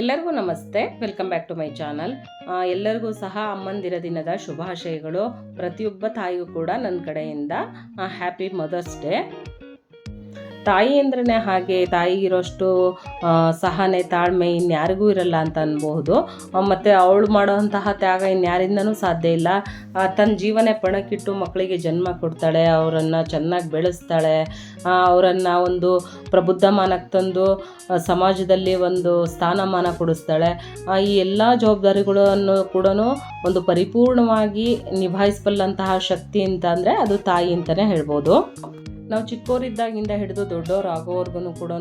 ಎಲ್ಲರಿಗೂ ನಮಸ್ತೆ. Welcome back to my channel ಎಲ್ಲರಿಗೂ ಸಹ ಅಮ್ಮಂದಿರ ದಿನದ ಶುಭಾಶಯಗಳು. ಪ್ರತಿಯೊಬ್ಬ ತಾಯಿಗೂ ಕೂಡ ನನ್ನ ಕಡೆಯಿಂದ ಹ್ಯಾಪಿ ಮದರ್ಸ್ ಡೇ ತಾಯಿ ಅಂದ್ರೆ ಹಾಗೆ ತಾಯಿ ಇರೋಷ್ಟು ಸಹನೆ, ತಾಳ್ಮೆ ಇನ್ಯಾರಿಗೂ ಇರಲ್ಲ ಅಂತ ಅನ್ಬಹುದು. ಮತ್ತೆ ಅವಳು ಮಾಡುವಂತಹ ತ್ಯಾಗ ಇನ್ಯಾರಿಂದನೂ ಸಾಧ್ಯ ಇಲ್ಲ. ತನ್ನ ಜೀವನೇ ಪಣಕ್ಕಿಟ್ಟು ಮಕ್ಕಳಿಗೆ ಜನ್ಮ ಕೊಡ್ತಾಳೆ, ಅವರನ್ನು ಚೆನ್ನಾಗಿ ಬೆಳೆಸ್ತಾಳೆ ಅವರನ್ನು ಒಂದು ಪ್ರಬುದ್ಧಮಾನಕ್ಕೆ ತಂದು ಸಮಾಜದಲ್ಲಿ ಒಂದು ಸ್ಥಾನಮಾನ ಕೊಡಿಸ್ತಾಳೆ. ಈ ಎಲ್ಲ ಜವಾಬ್ದಾರಿಗಳನ್ನು ಕೂಡ ಒಂದು ಪರಿಪೂರ್ಣವಾಗಿ ನಿಭಾಯಿಸಬಲ್ಲಂತಹ ಶಕ್ತಿ ಅಂತ ಅದು ತಾಯಿ ಅಂತಲೇ ಹೇಳ್ಬೋದು. ನಾವು ಚಿಕ್ಕವರಿದ್ದಾಗಿಂದ ಹಿಡಿದು ದೊಡ್ಡವ್ರು ಆಗೋವರೆಗೂ ಕೂಡ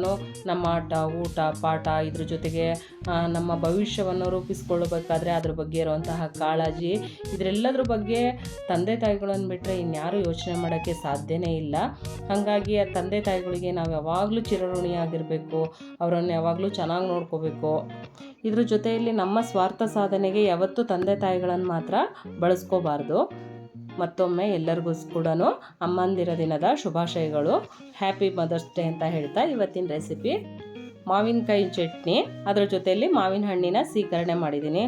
ನಮ್ಮ ಆಟ, ಊಟ, ಪಾಠ ಇದ್ರ ಜೊತೆಗೆ ನಮ್ಮ ಭವಿಷ್ಯವನ್ನು ರೂಪಿಸ್ಕೊಳ್ಬೇಕಾದ್ರೆ ಅದ್ರ ಬಗ್ಗೆ ಇರುವಂತಹ ಕಾಳಜಿ. ಇದರೆಲ್ಲದ್ರ ಬಗ್ಗೆ ತಂದೆ ತಾಯಿಗಳನ್ನು ಬಿಟ್ಟರೆ ಇನ್ಯಾರೂ ಯೋಚನೆ ಮಾಡೋಕ್ಕೆ ಸಾಧ್ಯನೇ ಇಲ್ಲ. ಹಾಗಾಗಿ ಆ ತಂದೆ ತಾಯಿಗಳಿಗೆ ನಾವು ಯಾವಾಗಲೂ ಚಿರಋಣಿಯಾಗಿರಬೇಕು, ಅವರನ್ನು ಯಾವಾಗಲೂ ಚೆನ್ನಾಗಿ ನೋಡ್ಕೋಬೇಕು. ಇದ್ರ ಜೊತೆಯಲ್ಲಿ ನಮ್ಮ ಸ್ವಾರ್ಥ ಸಾಧನೆಗೆ ಯಾವತ್ತೂ ತಂದೆ ತಾಯಿಗಳನ್ನು ಮಾತ್ರ ಬಳಸ್ಕೋಬಾರ್ದು. ಮತ್ತೊಮ್ಮೆ ಎಲ್ಲರಿಗೂ ಕೂಡ ಅಮ್ಮಂದಿರ ದಿನದ ಶುಭಾಶಯಗಳು. ಹ್ಯಾಪಿ ಮದರ್ಸ್ ಡೇ ಅಂತ ಹೇಳ್ತಾ ಇವತ್ತಿನ ರೆಸಿಪಿ ಮಾವಿನಕಾಯಿ ಚಟ್ನಿ. ಅದರ ಜೊತೆಯಲ್ಲಿ ಮಾವಿನ ಹಣ್ಣಿನ ಸೀಕರಣೆ ಮಾಡಿದ್ದೀನಿ.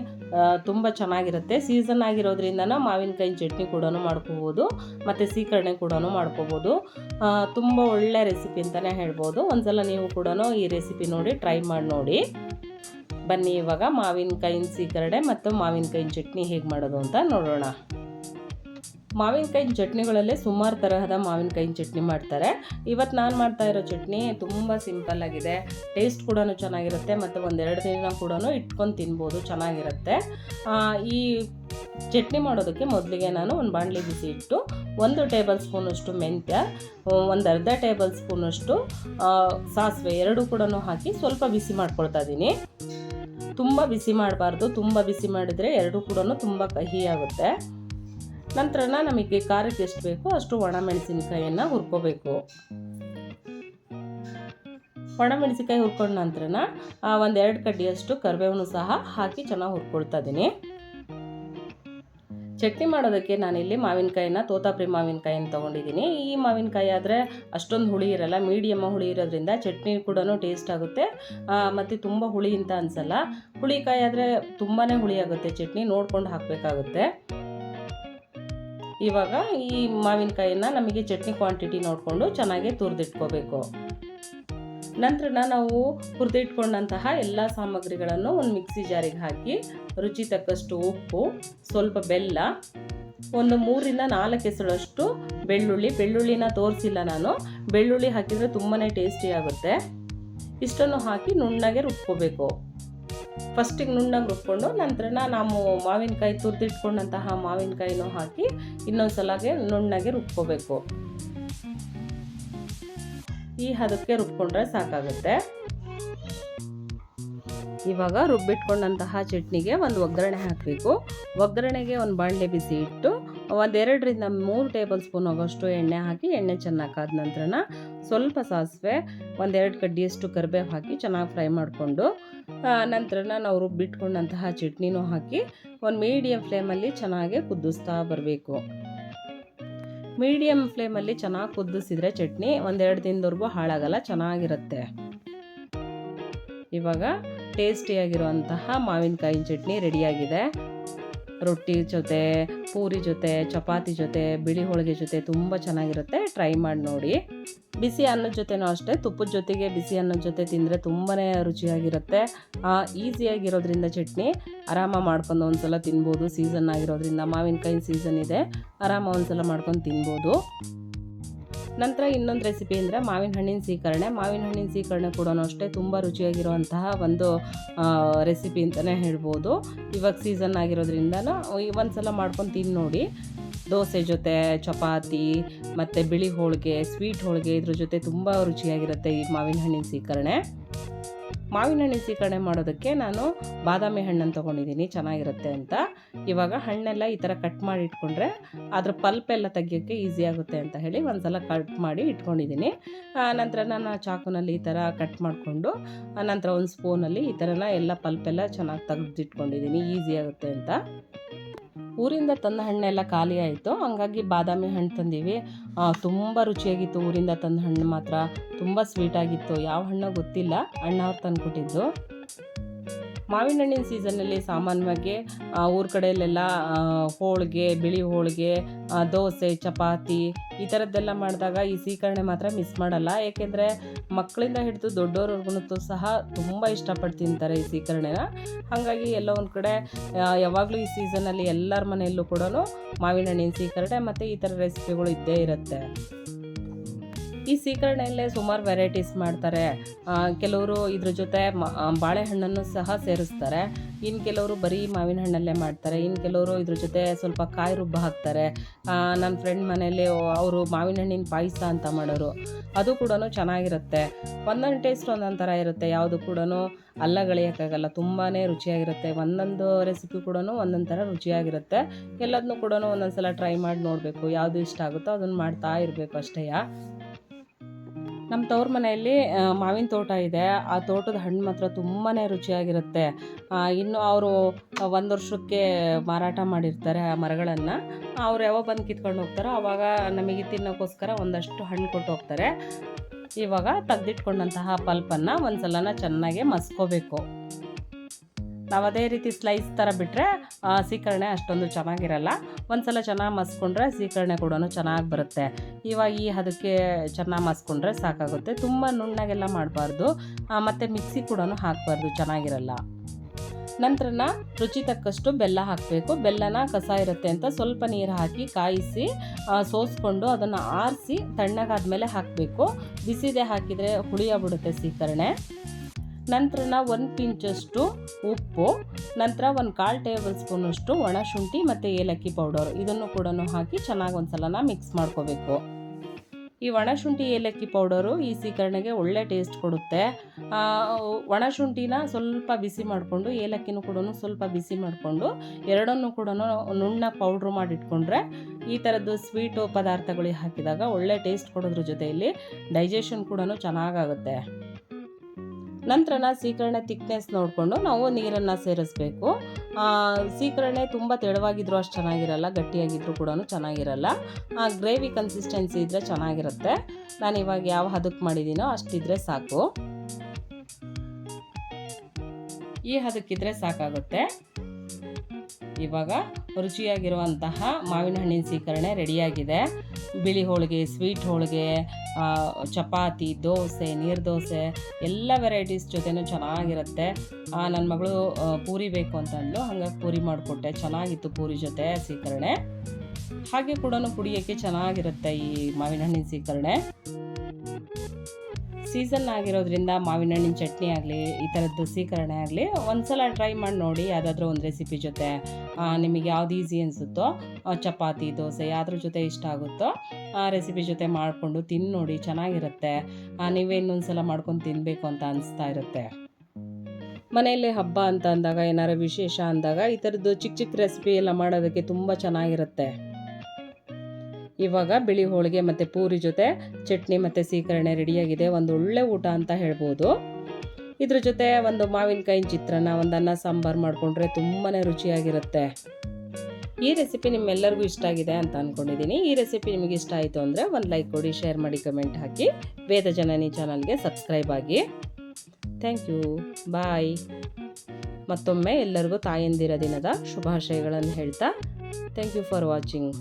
ತುಂಬ ಚೆನ್ನಾಗಿರುತ್ತೆ. ಸೀಸನ್ ಆಗಿರೋದ್ರಿಂದ ಮಾವಿನಕಾಯಿ ಚಟ್ನಿ ಕೂಡ ಮಾಡ್ಕೋಬೋದು. ಮತ್ತು ಸೀಕರಣೆ ಕೂಡ ಮಾಡ್ಕೋಬೋದು. ತುಂಬ ಒಳ್ಳೆ ರೆಸಿಪಿ ಅಂತಲೇ ಹೇಳ್ಬೋದು. ಒಂದ್ಸಲ ನೀವು ಕೂಡ ಈ ರೆಸಿಪಿ ನೋಡಿ ಟ್ರೈ ಮಾಡಿ ನೋಡಿ. ಬನ್ನಿ ಇವಾಗ ಮಾವಿನಕಾಯಿನ ಸೀಕರಣೆ ಮತ್ತು ಮಾವಿನಕಾಯಿನ ಚಟ್ನಿ ಹೇಗೆ ಮಾಡೋದು ಅಂತ ನೋಡೋಣ. ಮಾವಿನಕಾಯಿ ಚಟ್ನಿಗಳಲ್ಲೇ ಸುಮಾರು ತರಹದ ಮಾವಿನಕಾಯಿನ ಚಟ್ನಿ ಮಾಡ್ತಾರೆ. ಇವತ್ತು ನಾನು ಮಾಡ್ತಾ ಇರೋ ಚಟ್ನಿ ತುಂಬ ಸಿಂಪಲ್ ಆಗಿದೆ. ಟೇಸ್ಟ್ ಕೂಡ ಚೆನ್ನಾಗಿರುತ್ತೆ ಮತ್ತು ಒಂದೆರಡು ದಿನ ಕೂಡ ಇಟ್ಕೊಂಡು ತಿನ್ಬೋದು, ಚೆನ್ನಾಗಿರುತ್ತೆ. ಈ ಚಟ್ನಿ ಮಾಡೋದಕ್ಕೆ ಮೊದಲಿಗೆ ನಾನು ಒಂದು ಬಾಣಲಿ ಬಿಸಿ ಇಟ್ಟು ಒಂದು ಟೇಬಲ್ ಸ್ಪೂನಷ್ಟು ಮೆಂತ್ಯ, ಒಂದು ಅರ್ಧ ಟೇಬಲ್ ಸ್ಪೂನಷ್ಟು ಸಾಸಿವೆ ಎರಡೂ ಕೂಡ ಹಾಕಿ ಸ್ವಲ್ಪ ಬಿಸಿ ಮಾಡ್ಕೊಳ್ತಾ ಇದ್ದೀನಿ. ತುಂಬ ಬಿಸಿ ಮಾಡಬಾರ್ದು. ತುಂಬ ಬಿಸಿ ಮಾಡಿದರೆ ಎರಡೂ ಕೂಡ ತುಂಬ ಕಹಿ ಆಗುತ್ತೆ. ನಂತರನ ನಮಗೆ ಖಾರಕ್ಕೆ ಎಷ್ಟು ಬೇಕೋ ಅಷ್ಟು ಒಣಮೆಣಸಿನ್ಕಾಯಿಯನ್ನು ಹುರ್ಕೋಬೇಕು. ಒಣಮೆಣಸಿನ್ಕಾಯಿ ಹುರ್ಕೊಂಡ ನಂತರನ ಎರಡು ಕಡ್ಡಿಯಷ್ಟು ಕರಿಬೇವನ್ನು ಸಹ ಹಾಕಿ ಚೆನ್ನಾಗಿ ಹುರ್ಕೊಳ್ತಾ ಇದ್ದೀನಿ ಚಟ್ನಿ ಮಾಡೋದಕ್ಕೆ ನಾನಿಲ್ಲಿ ಮಾವಿನಕಾಯಿನ ತೋತಾಪ್ರಿ ಮಾವಿನಕಾಯಿನ ತೊಗೊಂಡಿದ್ದೀನಿ ಈ ಮಾವಿನಕಾಯಿ ಆದರೆ ಅಷ್ಟೊಂದು ಹುಳಿ ಇರಲ್ಲ ಮೀಡಿಯಮ್ ಹುಳಿ ಇರೋದ್ರಿಂದ ಚಟ್ನಿ ಕೂಡ ಟೇಸ್ಟ್ ಆಗುತ್ತೆ. ಮತ್ತು ತುಂಬ ಹುಳಿ ಅಂತ ಅನಿಸಲ್ಲ. ಹುಳಿಕಾಯಿ ಆದರೆ ತುಂಬಾ ಹುಳಿ ಆಗುತ್ತೆ ಚಟ್ನಿ, ನೋಡ್ಕೊಂಡು ಹಾಕಬೇಕಾಗುತ್ತೆ. ಇವಾಗ ಈ ಮಾವಿನಕಾಯಿನ ನಮಗೆ ಚಟ್ನಿ ಕ್ವಾಂಟಿಟಿ ನೋಡಿಕೊಂಡು ಚೆನ್ನಾಗಿ ತುರಿದಿಟ್ಕೋಬೇಕು. ನಂತರ ನಾವು ಹುರಿದಿಟ್ಕೊಂಡಂತಹ ಎಲ್ಲ ಸಾಮಗ್ರಿಗಳನ್ನು ಒಂದು ಮಿಕ್ಸಿ ಜಾರಿಗೆ ಹಾಕಿ ರುಚಿ ತಕ್ಕಷ್ಟು ಉಪ್ಪು, ಸ್ವಲ್ಪ ಬೆಲ್ಲ, ಒಂದು ಮೂರಿಂದ ನಾಲ್ಕು ಎಸಳಷ್ಟು ಬೆಳ್ಳುಳ್ಳಿ. ಬೆಳ್ಳುಳ್ಳಿನ ತೋರಿಸಿಲ್ಲ ನಾನು. ಬೆಳ್ಳುಳ್ಳಿ ಹಾಕಿದರೆ ತುಂಬಾ ಟೇಸ್ಟಿ ಆಗುತ್ತೆ. ಇಷ್ಟನ್ನು ಹಾಕಿ ನುಣ್ಣಗೆ ರುಬ್ಕೋಬೇಕು. ಫಸ್ಟಿಗೆ ನುಣ್ಣಗೆ ರುಬ್ಕೊಂಡು ನಂತರ ನಾವು ಮಾವಿನಕಾಯಿ ತುರಿದಿಟ್ಕೊಂಡಂತಹ ಮಾವಿನಕಾಯಿನೂ ಹಾಕಿ ಇನ್ನೊಂದು ಸಲಗೆ ನುಣ್ಣಗೆ ರುಬ್ಕೋಬೇಕು. ಈ ಹದಕ್ಕೆ ರುಬ್ಕೊಂಡ್ರೆ ಸಾಕಾಗುತ್ತೆ. ಇವಾಗ ರುಬ್ಬಿಟ್ಕೊಂಡಂತಹ ಚಟ್ನಿಗೆ ಒಂದು ಒಗ್ಗರಣೆ ಹಾಕಬೇಕು. ಒಗ್ಗರಣೆಗೆ ಒಂದು ಬಾಣಲೆ ಬಿಸಿ ಇಟ್ಟು ಒಂದೆರಡರಿಂದ ಮೂರು ಟೇಬಲ್ ಸ್ಪೂನ್ ಆಗೋಷ್ಟು ಎಣ್ಣೆ ಹಾಕಿ ಎಣ್ಣೆ ಚೆನ್ನಾಗಿ ಕಾದ ನಂತರನ ಸ್ವಲ್ಪ ಸಾಸಿವೆ, ಒಂದೆರಡು ಕಡ್ಡಿಯಷ್ಟು ಕರಿಬೇವು ಹಾಕಿ ಚೆನ್ನಾಗಿ ಫ್ರೈ ಮಾಡಿಕೊಂಡು ನಂತರನ ನಾವು ರುಬ್ಬಿಟ್ಕೊಂಡಂತಹ ಚಟ್ನಿನೂ ಹಾಕಿ ಒಂದು ಮೀಡಿಯಮ್ ಫ್ಲೇಮಲ್ಲಿ ಚೆನ್ನಾಗಿ ಕುದಿಸ್ತಾ ಬರಬೇಕು. ಮೀಡಿಯಮ್ ಫ್ಲೇಮಲ್ಲಿ ಚೆನ್ನಾಗಿ ಕುದಿಸಿದ್ರೆ ಚಟ್ನಿ ಒಂದೆರಡು ದಿನದವರೆಗೂ ಹಾಳಾಗಲ್ಲ, ಚೆನ್ನಾಗಿರುತ್ತೆ. ಇವಾಗ ಟೇಸ್ಟಿಯಾಗಿರುವಂತಹ ಮಾವಿನಕಾಯಿ ಚಟ್ನಿ ರೆಡಿಯಾಗಿದೆ. ರೊಟ್ಟಿ ಜೊತೆ, ಪೂರಿ ಜೊತೆ, ಚಪಾತಿ ಜೊತೆ, ಬಿಳಿ ಹೋಳಿಗೆ ಜೊತೆ ತುಂಬ ಚೆನ್ನಾಗಿರುತ್ತೆ. ಟ್ರೈ ಮಾಡಿ ನೋಡಿ. ಬಿಸಿ ಅನ್ನದ ಜೊತೆನೂ ಅಷ್ಟೇ, ತುಪ್ಪದ ಜೊತೆಗೆ ಬಿಸಿ ಅನ್ನದ ಜೊತೆ ತಿಂದರೆ ತುಂಬಾ ರುಚಿಯಾಗಿರುತ್ತೆ. ಈಸಿಯಾಗಿರೋದ್ರಿಂದ ಚಟ್ನಿ ಆರಾಮ ಮಾಡ್ಕೊಂಡು ಒಂದ್ಸಲ ತಿನ್ಬೋದು. ಸೀಸನ್ ಆಗಿರೋದ್ರಿಂದ ಮಾವಿನಕಾಯಿ ಸೀಸನ್ ಇದೆ, ಆರಾಮ ಒಂದ್ಸಲ ಮಾಡ್ಕೊಂಡು ತಿನ್ಬೋದು. ನಂತರ ಇನ್ನೊಂದು ರೆಸಿಪಿ ಅಂದರೆ ಮಾವಿನ ಹಣ್ಣಿನ ಸೀಕರಣೆ ಮಾವಿನ ಹಣ್ಣಿನ ಸೀಕರಣೆ ಕೂಡ ಅಷ್ಟೇ ತುಂಬ ರುಚಿಯಾಗಿರುವಂತಹ ಒಂದು ರೆಸಿಪಿ ಅಂತಲೇ ಹೇಳ್ಬೋದು. ಇವಾಗ ಸೀಸನ್ ಆಗಿರೋದ್ರಿಂದ ಒಂದು ಸಲ ಮಾಡ್ಕೊಂಡು ತಿಂದು ನೋಡಿ. ದೋಸೆ ಜೊತೆ ಚಪಾತಿ, ಮತ್ತು ಬಿಳಿ ಹೋಳಿಗೆ ಸ್ವೀಟ್ ಹೋಳಿಗೆ ಇದ್ರ ಜೊತೆ ತುಂಬ ರುಚಿಯಾಗಿರುತ್ತೆ ಈ ಮಾವಿನ ಹಣ್ಣಿನ ಸೀಕರಣೆ ಮಾವಿನ ಹಣ್ಣಿನ ಸೀಕರಣೆ ಮಾಡೋದಕ್ಕೆ ನಾನು ಬಾದಾಮಿ ಹಣ್ಣನ್ನು ತೊಗೊಂಡಿದ್ದೀನಿ. ಚೆನ್ನಾಗಿರುತ್ತೆ ಅಂತ. ಇವಾಗ ಹಣ್ಣೆಲ್ಲ ಈ ಥರ ಕಟ್ ಮಾಡಿ ಇಟ್ಕೊಂಡ್ರೆ ಅದ್ರ ಪಲ್ಪ್ ಎಲ್ಲ ತೆಗಿಯೋಕ್ಕೆ ಈಸಿ ಆಗುತ್ತೆ ಅಂತ ಹೇಳಿ ಒಂದ್ಸಲ ಕಟ್ ಮಾಡಿ ಇಟ್ಕೊಂಡಿದ್ದೀನಿ. ನಂತರ ನಾನು ಚಾಕುನಲ್ಲಿ ಈ ಥರ ಕಟ್ ಮಾಡಿಕೊಂಡು ನಂತರ ಒಂದು ಸ್ಪೂನಲ್ಲಿ ಈ ಥರನ ಎಲ್ಲ ಪಲ್ಪೆಲ್ಲ ಚೆನ್ನಾಗಿ ತೆಗೆದಿಟ್ಕೊಂಡಿದ್ದೀನಿ. ಈಸಿ ಆಗುತ್ತೆ ಅಂತ. ಊರಿಂದ ತಂದ ಹಣ್ಣೆಲ್ಲ ಖಾಲಿ ಆಯಿತು. ಹಂಗಾಗಿ ಬಾದಾಮಿ ಹಣ್ಣು ತಂದೀವಿ. ತುಂಬ ರುಚಿಯಾಗಿತ್ತು ಊರಿಂದ ತಂದ ಹಣ್ಣು ಮಾತ್ರ. ತುಂಬ ಸ್ವೀಟಾಗಿತ್ತು ಯಾವ ಹಣ್ಣು ಗೊತ್ತಿಲ್ಲ. ಅಣ್ಣವ್ರು ತಂದುಕೊಟ್ಟಿದ್ದು. ಮಾವಿನ ಹಣ್ಣಿನ ಸೀಸನ್ನಲ್ಲಿ ಸಾಮಾನ್ಯವಾಗಿ ಊರ ಕಡೆಯಲ್ಲೆಲ್ಲ ಹೋಳಿಗೆ, ಬಿಳಿ ಹೋಳಿಗೆ ದೋಸೆ, ಚಪಾತಿ ಈ ಥರದ್ದೆಲ್ಲ ಮಾಡಿದಾಗ ಈ ಸೀಕರಣೆ ಮಾತ್ರ ಮಿಸ್ ಮಾಡಲ್ಲ. ಏಕೆಂದರೆ ಮಕ್ಕಳಿಂದ ಹಿಡಿದು ದೊಡ್ಡವ್ರವ್ರಿಗೂ ಸಹ ತುಂಬ ಇಷ್ಟಪಟ್ಟು ತಿಂತಾರೆ ಈ ಸೀಕರಣೆನ ಹಾಗಾಗಿ ಎಲ್ಲ ಒಂದು ಕಡೆ ಯಾವಾಗಲೂ ಈ ಸೀಸನಲ್ಲಿ ಎಲ್ಲರ ಮನೆಯಲ್ಲೂ ಕೂಡ ಮಾವಿನ ಹಣ್ಣಿನ ಸೀಕರಣೆ ಮತ್ತು ಈ ಥರ ರೆಸಿಪಿಗಳು ಇದ್ದೇ ಇರುತ್ತೆ. ಈ ಸೀಕರಣೆಯಲ್ಲೇ ಸುಮಾರು ವೆರೈಟೀಸ್ ಮಾಡ್ತಾರೆ. ಕೆಲವರು ಇದ್ರ ಜೊತೆ ಬಾಳೆಹಣ್ಣನ್ನು ಸಹ ಸೇರಿಸ್ತಾರೆ. ಇನ್ನು ಕೆಲವರು ಬರೀ ಮಾವಿನ ಹಣ್ಣಲ್ಲೇ ಮಾಡ್ತಾರೆ. ಇನ್ನು ಕೆಲವರು ಇದ್ರ ಜೊತೆ ಸ್ವಲ್ಪ ಕಾಯಿ ರುಬ್ಬ ಹಾಕ್ತಾರೆ. ನನ್ನ ಫ್ರೆಂಡ್ ಮನೆಯಲ್ಲಿ ಅವರು ಮಾವಿನ ಹಣ್ಣಿನ ಪಾಯಸ ಅಂತ ಮಾಡೋರು. ಅದು ಕೂಡ ಚೆನ್ನಾಗಿರುತ್ತೆ. ಒಂದೊಂದು ಟೇಸ್ಟ್ ಒಂದೊಂದು ಥರ ಇರುತ್ತೆ. ಯಾವುದು ಕೂಡ ಅಲ್ಲಗಳಿಯೋಕ್ಕಾಗಲ್ಲ ತುಂಬಾ ರುಚಿಯಾಗಿರುತ್ತೆ. ಒಂದೊಂದು ರೆಸಿಪಿ ಕೂಡ ಒಂದೊಂದು ಥರ ರುಚಿಯಾಗಿರುತ್ತೆ. ಎಲ್ಲದನ್ನೂ ಕೂಡ ಒಂದೊಂದು ಸಲ ಟ್ರೈ ಮಾಡಿ ನೋಡಬೇಕು. ಯಾವುದು ಇಷ್ಟ ಆಗುತ್ತೋ ಅದನ್ನು ಮಾಡ್ತಾ ಇರಬೇಕು ಅಷ್ಟೇ ನಮ್ಮ ತವ್ರ ಮನೆಯಲ್ಲಿ ಮಾವಿನ ತೋಟ ಇದೆ. ಆ ತೋಟದ ಹಣ್ಣು ಮಾತ್ರ ತುಂಬಾ ರುಚಿಯಾಗಿರುತ್ತೆ. ಇನ್ನು ಅವರು ಒಂದು ವರ್ಷಕ್ಕೆ ಮಾರಾಟ ಮಾಡಿರ್ತಾರೆ ಆ ಮರಗಳನ್ನು. ಅವ್ರು ಯಾವಾಗ ಬಂದು ಕಿತ್ಕೊಂಡು ಹೋಗ್ತಾರೋ ಆವಾಗ ನಮಗೆ ತಿನ್ನೋಕ್ಕೋಸ್ಕರ ಒಂದಷ್ಟು ಹಣ್ಣು ಕೊಟ್ಟು ಹೋಗ್ತಾರೆ. ಇವಾಗ ತೆಗ್ದಿಟ್ಕೊಂಡಂತಹ ಪಲ್ಪನ್ನು ಒಂದು ಸಲನ ಚೆನ್ನಾಗಿ ಮಸ್ಕೋಬೇಕು. ನಾವು ಅದೇ ರೀತಿ ಸ್ಲೈಸ್ ಥರ ಬಿಟ್ಟರೆ ಸೀಕರಣೆ ಅಷ್ಟೊಂದು ಚೆನ್ನಾಗಿರಲ್ಲ. ಒಂದು ಸಲ ಚೆನ್ನಾಗಿ ಮಸ್ಕೊಂಡ್ರೆ ಸೀಕರಣೆ ಕೂಡ ಚೆನ್ನಾಗಿ ಬರುತ್ತೆ. ಇವಾಗ ಈ ಅದಕ್ಕೆ ಚೆನ್ನಾಗಿ ಮಸ್ಕೊಂಡ್ರೆ ಸಾಕಾಗುತ್ತೆ. ತುಂಬ ನುಣ್ಣಗೆಲ್ಲ ಮಾಡಬಾರ್ದು. ಮತ್ತು ಮಿಕ್ಸಿ ಕೂಡ ಹಾಕಬಾರ್ದು, ಚೆನ್ನಾಗಿರಲ್ಲ. ನಂತರನ ರುಚಿ ತಕ್ಕಷ್ಟು ಬೆಲ್ಲ ಹಾಕಬೇಕು. ಬೆಲ್ಲನ ಕಸ ಇರುತ್ತೆ ಅಂತ ಸ್ವಲ್ಪ ನೀರು ಹಾಕಿ ಕಾಯಿಸಿ ಸೋಸ್ಕೊಂಡು ಅದನ್ನು ಆರಿಸಿ ತಣ್ಣಗಾದ್ಮೇಲೆ ಹಾಕಬೇಕು. ಬಿಸಿದೆ ಹಾಕಿದರೆ ಹುಳಿಯಾಗ್ಬಿಡುತ್ತೆ ಸೀಕರಣೆ. ನಂತರನ ಒಂದು ಪಿಂಚಷ್ಟು ಉಪ್ಪು, ನಂತರ ಒಂದು ಕಾಲು ಟೇಬಲ್ ಸ್ಪೂನಷ್ಟು ಒಣ ಶುಂಠಿ ಮತ್ತು ಏಲಕ್ಕಿ ಪೌಡರ್. ಇದನ್ನು ಕೂಡ ಹಾಕಿ ಚೆನ್ನಾಗಿ ಒಂದು ಸಲನ ಮಿಕ್ಸ್ ಮಾಡ್ಕೋಬೇಕು. ಈ ಒಣ ಶುಂಠಿ, ಏಲಕ್ಕಿ ಪೌಡರು ಈ ಸೀಕರಣೆಗೆ ಒಳ್ಳೆ ಟೇಸ್ಟ್ ಕೊಡುತ್ತೆ. ಒಣಶುಂಠಿನ ಒಣ ಶುಂಠಿನ ಸ್ವಲ್ಪ ಬಿಸಿ ಮಾಡಿಕೊಂಡು, ಏಲಕ್ಕಿನೂ ಕೂಡ ಸ್ವಲ್ಪ ಬಿಸಿ ಮಾಡಿಕೊಂಡು, ಎರಡನ್ನೂ ಕೂಡ ನುಣ್ಣ ಪೌಡ್ರ್ ಮಾಡಿಟ್ಕೊಂಡ್ರೆ ಈ ಥರದ್ದು ಸ್ವೀಟು ಪದಾರ್ಥಗಳಿಗೆ ಹಾಕಿದಾಗ ಒಳ್ಳೆ ಟೇಸ್ಟ್ ಕೊಡೋದ್ರ ಜೊತೆಯಲ್ಲಿ ಡೈಜೆಷನ್ ಕೂಡ ಚೆನ್ನಾಗಾಗುತ್ತೆ. ನಂತರನ ಸೀಕರಣೆ ತಿಕ್ನೆಸ್ ನೋಡಿಕೊಂಡು ನಾವು ನೀರನ್ನು ಸೇರಿಸ್ಬೇಕು. ಸೀಕರಣೆ ತುಂಬ ತೆಳುವಾಗಿದ್ರೂ ಅಷ್ಟು ಚೆನ್ನಾಗಿರಲ್ಲ ಗಟ್ಟಿಯಾಗಿದ್ದರೂ ಕೂಡ ಚೆನ್ನಾಗಿರಲ್ಲ. ಗ್ರೇವಿ ಕನ್ಸಿಸ್ಟೆನ್ಸಿ ಇದ್ದರೆ ಚೆನ್ನಾಗಿರುತ್ತೆ. ನಾನು ಇವಾಗ ಯಾವ ಹದಕ್ಕೆ ಮಾಡಿದ್ದೀನೋ ಅಷ್ಟಿದ್ರೆ ಸಾಕು. ಈ ಹದಕ್ಕಿದ್ರೆ ಸಾಕಾಗುತ್ತೆ. ಇವಾಗ ರುಚಿಯಾಗಿರುವಂತಹ ಮಾವಿನ ಹಣ್ಣಿನ ಸೀಕರಣೆ ರೆಡಿಯಾಗಿದೆ. ಬಿಳಿ ಹೋಳಿಗೆ ಸ್ವೀಟ್ ಹೋಳಿಗೆ ಚಪಾತಿ, ದೋಸೆ, ನೀರು ದೋಸೆ, ಎಲ್ಲ ವೆರೈಟೀಸ್ ಜೊತೆನೂ ಚೆನ್ನಾಗಿರುತ್ತೆ. ನನ್ನ ಮಗಳು ಪೂರಿ ಬೇಕು ಅಂತ ಅಂದ್ಲು. ಹಾಗಾಗಿ ಪೂರಿ ಮಾಡಿಕೊಟ್ಟೆ. ಚೆನ್ನಾಗಿತ್ತು ಪೂರಿ ಜೊತೆ ಸೀಕರಣೆ ಹಾಗೆ ಕೂಡ ಕುಡಿಯೋಕ್ಕೆ ಚೆನ್ನಾಗಿರುತ್ತೆ ಈ ಮಾವಿನ ಹಣ್ಣಿನ ಸೀಕರಣೆ ಸೀಸನ್ ಆಗಿರೋದ್ರಿಂದ ಮಾವಿನ ಹಣ್ಣಿನ ಚಟ್ನಿ ಆಗಲಿ, ಈ ಥರದ್ದು ಸೀಕರಣೆ ಆಗಲಿ, ಒಂದ್ಸಲ ಟ್ರೈ ಮಾಡಿ ನೋಡಿ, ಯಾವುದಾದ್ರೂ ಒಂದು ರೆಸಿಪಿ ಜೊತೆ ನಿಮಗೆ ಯಾವ್ದು ಈಸಿ ಅನಿಸುತ್ತೋ ಚಪಾತಿ, ದೋಸೆ, ಯಾವ್ದ್ರ ಜೊತೆ ಇಷ್ಟ ಆಗುತ್ತೋ, ಆ ರೆಸಿಪಿ ಜೊತೆ ಮಾಡಿಕೊಂಡು ತಿಂದು ನೋಡಿ, ಚೆನ್ನಾಗಿರುತ್ತೆ. ನೀವೇ ಇನ್ನೊಂದು ಸಲ ಮಾಡ್ಕೊಂಡು ತಿನ್ನಬೇಕು ಅಂತ ಅನಿಸ್ತಾ ಇರುತ್ತೆ. ಮನೆಯಲ್ಲಿ ಹಬ್ಬ ಅಂತ ಅಂದಾಗ, ಏನಾರು ವಿಶೇಷ ಅಂದಾಗ, ಈ ಥರದ್ದು ಚಿಕ್ಕ ಚಿಕ್ಕ ರೆಸಿಪಿ ಎಲ್ಲ ಮಾಡೋದಕ್ಕೆ ತುಂಬ ಚೆನ್ನಾಗಿರುತ್ತೆ. ಇವಾಗ ಬಿಳಿ ಹೋಳಿಗೆ ಮತ್ತು ಪೂರಿ ಜೊತೆ ಚಟ್ನಿ ಮತ್ತು ಸೀಕರಣೆ ರೆಡಿಯಾಗಿದೆ. ಒಂದು ಒಳ್ಳೆ ಊಟ ಅಂತ ಹೇಳ್ಬೋದು. ಇದ್ರ ಜೊತೆ ಒಂದು ಮಾವಿನಕಾಯಿ ಚಿತ್ರಾನ್ನ, ಒಂದು ಅನ್ನ ಸಾಂಬಾರು ಮಾಡಿಕೊಂಡ್ರೆ ತುಂಬಾ ರುಚಿಯಾಗಿರುತ್ತೆ. ಈ ರೆಸಿಪಿ ನಿಮ್ಮೆಲ್ಲರಿಗೂ ಇಷ್ಟ ಆಗಿದೆ ಅಂತ ಅಂದ್ಕೊಂಡಿದ್ದೀನಿ ಈ ರೆಸಿಪಿ ನಿಮಗೆ ಇಷ್ಟ ಆಯಿತು ಅಂದರೆ ಒಂದು ಲೈಕ್ ಕೊಡಿ ಶೇರ್ ಮಾಡಿ ಕಮೆಂಟ್ ಹಾಕಿ. ವೇದ ಜನನಿ ಚಾನಲ್ಗೆ ಸಬ್ಸ್ಕ್ರೈಬ್ ಆಗಿ. ಥ್ಯಾಂಕ್ ಯು ಬಾಯ್ ಮತ್ತೊಮ್ಮೆ ಎಲ್ಲರಿಗೂ ತಾಯಂದಿರ ದಿನದ ಶುಭಾಶಯಗಳನ್ನು ಹೇಳ್ತಾ ಥ್ಯಾಂಕ್ ಯು ಫಾರ್ ವಾಚಿಂಗ್